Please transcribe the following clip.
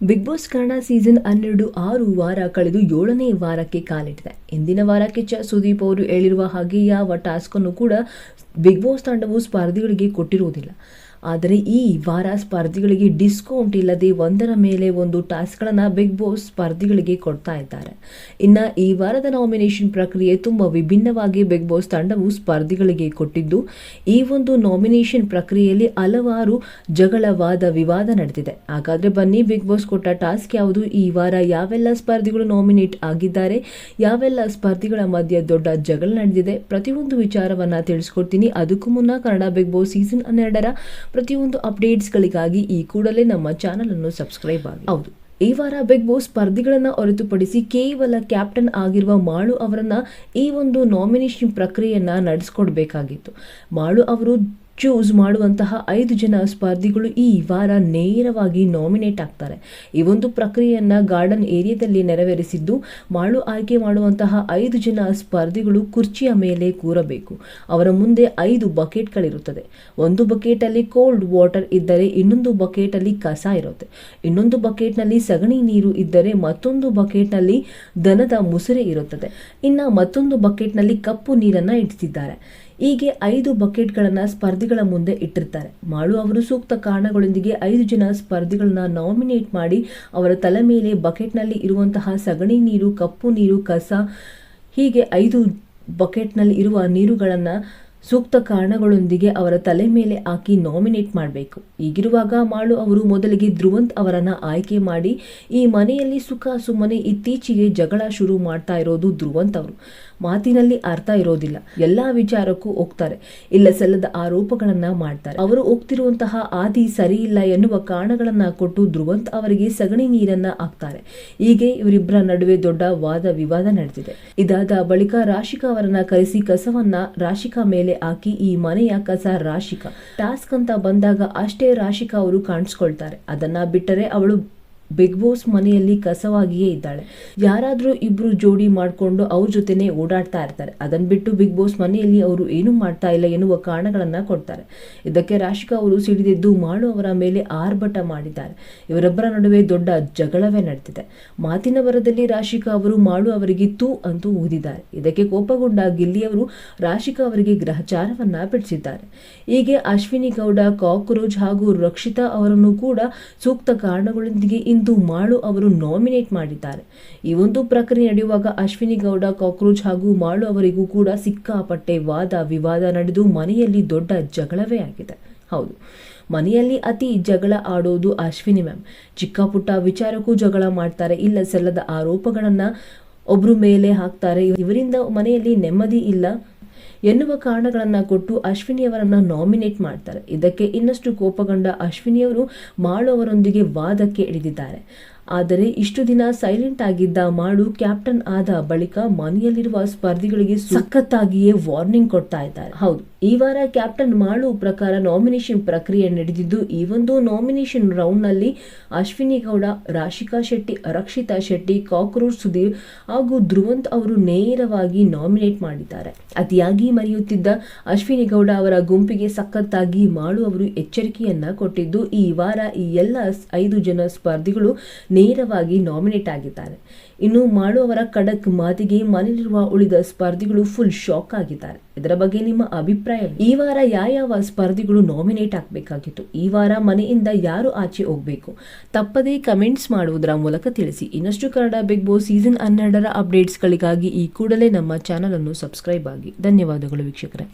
Big boss Kannada season ಹನ್ನೆರಡು ಆರು ವಾರ ಕಳೆದು ಏಳನೇ ವಾರಕ್ಕೆ ಕಾಲಿಟ್ಟಿದೆ. ಇಂದಿನ ವಾರಕ್ಕೆ ಚ ಸುದೀಪ್ ಅವರು ಹೇಳಿರುವ ಹಾಗೆ ಯಾವ ಟಾಸ್ಕನ್ನು ಕೂಡ ಬಿಗ್ ಬಾಸ್ ತಂಡವು ಸ್ಪರ್ಧಿಗಳಿಗೆ ಕೊಟ್ಟಿರುವುದಿಲ್ಲ. ಆದರೆ ಈ ವಾರ ಸ್ಪರ್ಧಿಗಳಿಗೆ ಡಿಸ್ಕೌಂಟ್ ಇಲ್ಲದೆ ಒಂದರ ಮೇಲೆ ಒಂದು ಟಾಸ್ಕ್ಗಳನ್ನು ಬಿಗ್ ಬಾಸ್ ಸ್ಪರ್ಧಿಗಳಿಗೆ ಕೊಡ್ತಾ ಇದ್ದಾರೆ. ಇನ್ನು ಈ ವಾರದ ನಾಮಿನೇಷನ್ ಪ್ರಕ್ರಿಯೆ ತುಂಬ ವಿಭಿನ್ನವಾಗಿ ಬಿಗ್ ಬಾಸ್ ತಂಡವು ಸ್ಪರ್ಧಿಗಳಿಗೆ ಕೊಟ್ಟಿದ್ದು, ಈ ಒಂದು ನಾಮಿನೇಷನ್ ಪ್ರಕ್ರಿಯೆಯಲ್ಲಿ ಹಲವಾರು ಜಗಳವಾದ ವಿವಾದ ನಡೆದಿದೆ. ಹಾಗಾದರೆ ಬನ್ನಿ, ಬಿಗ್ ಬಾಸ್ ಕೊಟ್ಟ ಟಾಸ್ಕ್ ಯಾವುದು? ಈ ವಾರ ಯಾವೆಲ್ಲ ಸ್ಪರ್ಧಿಗಳು ನಾಮಿನೇಟ್ ಆಗಿದ್ದಾರೆ? ಯಾವೆಲ್ಲ ಸ್ಪರ್ಧಿಗಳ ಮಧ್ಯೆ ದೊಡ್ಡ ಜಗಳ ನಡೆದಿದೆ? ಪ್ರತಿಯೊಂದು ವಿಚಾರವನ್ನು ತಿಳಿಸ್ಕೊಡ್ತೀನಿ. ಅದಕ್ಕೂ ಮುನ್ನ ಕನ್ನಡ ಬಿಗ್ ಬಾಸ್ ಸೀಸನ್ ಹನ್ನೆರಡರ ಪ್ರತಿಯೊಂದು ಅಪ್ಡೇಟ್ಸ್ಗಳಿಗಾಗಿ ಈ ಕೂಡಲೇ ನಮ್ಮ ಚಾನಲ್ ಅನ್ನು ಸಬ್ಸ್ಕ್ರೈಬ್ ಆಗಿ. ಹೌದು. ಈ ವಾರ ಬಿಗ್ ಬಾಸ್ ಸ್ಪರ್ಧಿಗಳನ್ನ ಹೊರತುಪಡಿಸಿ ಕೇವಲ ಕ್ಯಾಪ್ಟನ್ ಆಗಿರುವ ಮಾಳು ಅವರನ್ನ ಈ ಒಂದು ನಾಮಿನೇಷನ್ ಪ್ರಕ್ರಿಯೆಯನ್ನ ನಡೆಸ್ಕೊಡ್ಬೇಕಾಗಿತ್ತು. ಮಾಳು ಅವರು ಚೂಸ್ ಮಾಡುವಂತಹ ಐದು ಜನ ಸ್ಪರ್ಧಿಗಳು ಈ ವಾರ ನೇರವಾಗಿ ನಾಮಿನೇಟ್ ಆಗ್ತಾರೆ. ಈ ಒಂದು ಪ್ರಕ್ರಿಯೆಯನ್ನ ಗಾರ್ಡನ್ ಏರಿಯಾದಲ್ಲಿ ನೆರವೇರಿಸಿದ್ದು ಮಾಳು ಆಯ್ಕೆ ಮಾಡುವಂತಹ ಐದು ಜನ ಸ್ಪರ್ಧಿಗಳು ಕುರ್ಚಿಯ ಮೇಲೆ ಕೂರಬೇಕು. ಅವರ ಮುಂದೆ ಐದು ಬಕೆಟ್ಗಳಿರುತ್ತದೆ. ಒಂದು ಬಕೆಟಲ್ಲಿ ಕೋಲ್ಡ್ ವಾಟರ್ ಇದ್ದರೆ ಇನ್ನೊಂದು ಬಕೆಟಲ್ಲಿ ಕಸ ಇರುತ್ತೆ. ಇನ್ನೊಂದು ಬಕೆಟ್ನಲ್ಲಿ ಸಗಣಿ ನೀರು ಇದ್ದರೆ ಮತ್ತೊಂದು ಬಕೆಟ್ನಲ್ಲಿ ದನದ ಮುಸುರೆ ಇರುತ್ತದೆ. ಇನ್ನು ಮತ್ತೊಂದು ಬಕೆಟ್ನಲ್ಲಿ ಕಪ್ಪು ನೀರನ್ನ ಇಡ್ತಿದ್ದಾರೆ. ಹೀಗೆ ಐದು ಬಕೆಟ್ಗಳನ್ನು ಸ್ಪರ್ಧಿಗಳ ಮುಂದೆ ಇಟ್ಟಿರ್ತಾರೆ. ಮಾಳು ಅವರು ಸೂಕ್ತ ಕಾರಣಗಳೊಂದಿಗೆ ಐದು ಜನ ಸ್ಪರ್ಧಿಗಳನ್ನ ನಾಮಿನೇಟ್ ಮಾಡಿ ಅವರ ತಲೆ ಮೇಲೆ ಬಕೆಟ್ನಲ್ಲಿ ಇರುವಂತಹ ಸಗಣಿ ನೀರು, ಕಪ್ಪು ನೀರು, ಕಸ, ಹೀಗೆ ಐದು ಬಕೆಟ್ನಲ್ಲಿ ಇರುವ ನೀರುಗಳನ್ನು ಸೂಕ್ತ ಕಾರಣಗಳೊಂದಿಗೆ ಅವರ ತಲೆ ಮೇಲೆ ಹಾಕಿ ನಾಮಿನೇಟ್ ಮಾಡಬೇಕು. ಈಗಿರುವಾಗ ಮಾಳು ಅವರು ಮೊದಲಿಗೆ ಧ್ರುವಂತ್ ಅವರನ್ನು ಆಯ್ಕೆ ಮಾಡಿ ಈ ಮನೆಯಲ್ಲಿ ಸುಖ ಸುಮ್ಮನೆ ಇತ್ತೀಚೆಗೆ ಜಗಳ ಶುರು ಮಾಡ್ತಾ ಇರೋದು ಧ್ರುವಂತ್ ಅವರು. ಮಾತಿನಲ್ಲಿ ಅರ್ಥ ಇರೋದಿಲ್ಲ. ಎಲ್ಲಾ ವಿಚಾರಕ್ಕೂ ಹೋಗ್ತಾರೆ ಇಲ್ಲ ಸಲ್ಲದ ಆರೋಪಗಳನ್ನ ಮಾಡ್ತಾರೆ. ಅವರು ಹೋಗ್ತಿರುವಂತಹ ಆದಿ ಸರಿ ಇಲ್ಲ ಎನ್ನುವ ಕಾರಣಗಳನ್ನ ಕೊಟ್ಟು ಧ್ರುವಂತ್ ಅವರಿಗೆ ಸಗಣಿ ನೀರನ್ನ ಹಾಕ್ತಾರೆ. ಹೀಗೆ ಇವರಿಬ್ಬರ ನಡುವೆ ದೊಡ್ಡ ವಾದ ವಿವಾದ ನಡೆದಿದೆ. ಇದಾದ ಬಳಿಕ ರಾಶಿಕಾ ಅವರನ್ನ ಕರೆಸಿ ಕಸವನ್ನ ರಾಶಿಕಾ ಮೇಲೆ ಹಾಕಿ ಈ ಮನೆಯ ಕಸ ರಾಶಿಕಾ. ಟಾಸ್ಕ್ ಅಂತ ಬಂದಾಗ ಅಷ್ಟೇ ರಾಶಿಕಾ ಅವರು ಕಾಣಿಸ್ಕೊಳ್ತಾರೆ. ಅದನ್ನ ಬಿಟ್ಟರೆ ಅವಳು ಬಿಗ್ ಬಾಸ್ ಮನೆಯಲ್ಲಿ ಕಸವಾಗಿಯೇ ಇದ್ದಾಳೆ. ಯಾರಾದರೂ ಇಬ್ರು ಜೋಡಿ ಮಾಡಿಕೊಂಡು ಅವ್ರ ಜೊತೆನೆ ಓಡಾಡ್ತಾ ಇರ್ತಾರೆ. ಅದನ್ನ ಬಿಟ್ಟು ಬಿಗ್ ಬಾಸ್ ಮನೆಯಲ್ಲಿ ಅವರು ಏನು ಮಾಡ್ತಾ ಇಲ್ಲ ಎನ್ನುವ ಕಾರಣಗಳನ್ನ ಕೊಡ್ತಾರೆ. ಇದಕ್ಕೆ ರಾಶಿಕಾ ಅವರು ಸಿಡಿದಿದ್ದು ಮಾಡು ಅವರ ಮೇಲೆ ಆರ್ಭಟ ಮಾಡಿದ್ದಾರೆ. ಇವರೊಬ್ಬರ ನಡುವೆ ದೊಡ್ಡ ಜಗಳವೇ ನಡೆದಿದೆ ಮಾತಿನ ಬರದಲ್ಲಿ ರಾಶಿಕಾ ಅವರು ಮಾಡು ಅವರಿಗೆ ತೂ ಅಂತೂ ಊದಿದ್ದಾರೆ. ಇದಕ್ಕೆ ಕೋಪಗೊಂಡ ಗಿಲ್ಲಿಯವರು ರಾಶಿಕಾ ಅವರಿಗೆ ಗ್ರಹಚಾರವನ್ನ ಬಿಡಿಸಿದ್ದಾರೆ. ಹೀಗೆ ಅಶ್ವಿನಿ ಗೌಡ ಕಾಕ್ರೋಚ್ ಹಾಗೂ ರಕ್ಷಿತಾ ಅವರನ್ನು ಕೂಡ ಸೂಕ್ತ ಕಾರಣಗಳೊಂದಿಗೆ ಇಂದು ಮಾಳು ಅವರು ನಾಮಿನೇಟ್ ಮಾಡಿದ್ದಾರೆ. ಈ ಒಂದು ಪ್ರಕ್ರಿಯೆ ನಡೆಯುವಾಗ ಅಶ್ವಿನಿ ಗೌಡ, ಕಾಕ್ರೋಚ್ ಹಾಗೂ ಮಾಳು ಅವರಿಗೂ ಕೂಡ ಸಿಕ್ಕಾಪಟ್ಟೆ ವಾದ ವಿವಾದ ನಡೆದು ಮನೆಯಲ್ಲಿ ದೊಡ್ಡ ಜಗಳವೇ ಆಗಿದೆ. ಹೌದು, ಮನೆಯಲ್ಲಿ ಅತಿ ಜಗಳ ಆಡೋದು ಅಶ್ವಿನಿ ಮ್ಯಾಮ್. ಚಿಕ್ಕ ಪುಟ್ಟ ವಿಚಾರಕ್ಕೂ ಜಗಳ ಮಾಡ್ತಾರೆ, ಇಲ್ಲ ಸಲ್ಲದ ಆರೋಪಗಳನ್ನ ಒಬ್ರು ಮೇಲೆ ಹಾಕ್ತಾರೆ. ಇವರಿಂದ ಮನೆಯಲ್ಲಿ ನೆಮ್ಮದಿ ಇಲ್ಲ. ಎನ್ನುವ ಕಾರಣಗಳನ್ನು ಕೊಟ್ಟು ಅಶ್ವಿನಿಯವರನ್ನು ನಾಮಿನೇಟ್ ಮಾಡ್ತಾರೆ. ಇದಕ್ಕೆ ಇನ್ನಷ್ಟು ಕೋಪಗೊಂಡ ಅಶ್ವಿನಿಯವರು ಮಾಳು ಅವರೊಂದಿಗೆ ವಾದಕ್ಕೆ ಇಳಿದಿದ್ದಾರೆ. ಆದರೆ ಇಷ್ಟು ದಿನ ಸೈಲೆಂಟ್ ಆಗಿದ್ದ ಮಾಡು ಕ್ಯಾಪ್ಟನ್ ಆದ ಬಳಿಕ ಮನೆಯಲ್ಲಿರುವ ಸ್ಪರ್ಧಿಗಳಿಗೆ ಸಖತ್ತಾಗಿಯೇ ವಾರ್ನಿಂಗ್ ಕೊಡ್ತಾ ಇದ್ದಾರೆ. ಹೌದು, ಈ ವಾರ ಕ್ಯಾಪ್ಟನ್ ಮಾಳು ಪ್ರಕಾರ ನಾಮಿನೇಷನ್ ಪ್ರಕ್ರಿಯೆ ನಡೆದಿದ್ದು, ಈ ಒಂದು ನಾಮಿನೇಷನ್ ರೌಂಡ್ನಲ್ಲಿ ಅಶ್ವಿನಿ ಗೌಡ, ರಾಶಿಕಾ ಶೆಟ್ಟಿ, ರಕ್ಷಿತಾ ಶೆಟ್ಟಿ, ಕಾಕ್ರೋಚ್ ಸುಧೀರ್ ಹಾಗೂ ಧ್ರುವಂತ್ ಅವರು ನೇರವಾಗಿ ನಾಮಿನೇಟ್ ಮಾಡಿದ್ದಾರೆ. ಅತಿಯಾಗಿ ಮರೆಯುತ್ತಿದ್ದ ಅಶ್ವಿನಿ ಗೌಡ ಅವರ ಗುಂಪಿಗೆ ಸಖತ್ತಾಗಿ ಮಾಳು ಅವರು ಎಚ್ಚರಿಕೆಯನ್ನ ಕೊಟ್ಟಿದ್ದು, ಈ ವಾರ ಈ ಎಲ್ಲ ಐದು ಜನ ಸ್ಪರ್ಧಿಗಳು ನೇರವಾಗಿ ನಾಮಿನೇಟ್ ಆಗಿದ್ದಾರೆ. ಇನ್ನು ಮಾಡುವವರ ಖಡಕ್ ಮಾತಿಗೆ ಮನೆಯಲ್ಲಿರುವ ಉಳಿದ ಸ್ಪರ್ಧಿಗಳು ಫುಲ್ ಶಾಕ್ ಆಗಿದ್ದಾರೆ. ಇದರ ಬಗ್ಗೆ ನಿಮ್ಮ ಅಭಿಪ್ರಾಯ ಈ ವಾರ ಯಾವ ಸ್ಪರ್ಧಿಗಳು ನಾಮಿನೇಟ್ ಆಗಬೇಕಾಗಿತ್ತು? ಈ ವಾರ ಮನೆಯಿಂದ ಯಾರು ಆಚೆ ಹೋಗಬೇಕು? ತಪ್ಪದೇ ಕಮೆಂಟ್ಸ್ ಮಾಡುವುದರ ಮೂಲಕ ತಿಳಿಸಿ. ಇನ್ನಷ್ಟು ಕನ್ನಡ ಬಿಗ್ ಬಾಸ್ ಸೀಸನ್ ಹನ್ನೆರಡರ ಅಪ್ಡೇಟ್ಸ್ಗಳಿಗಾಗಿ ಈ ಕೂಡಲೇ ನಮ್ಮ ಚಾನಲ್ ಅನ್ನು ಸಬ್ಸ್ಕ್ರೈಬ್ ಆಗಿ. ಧನ್ಯವಾದಗಳು ವೀಕ್ಷಕರೇ.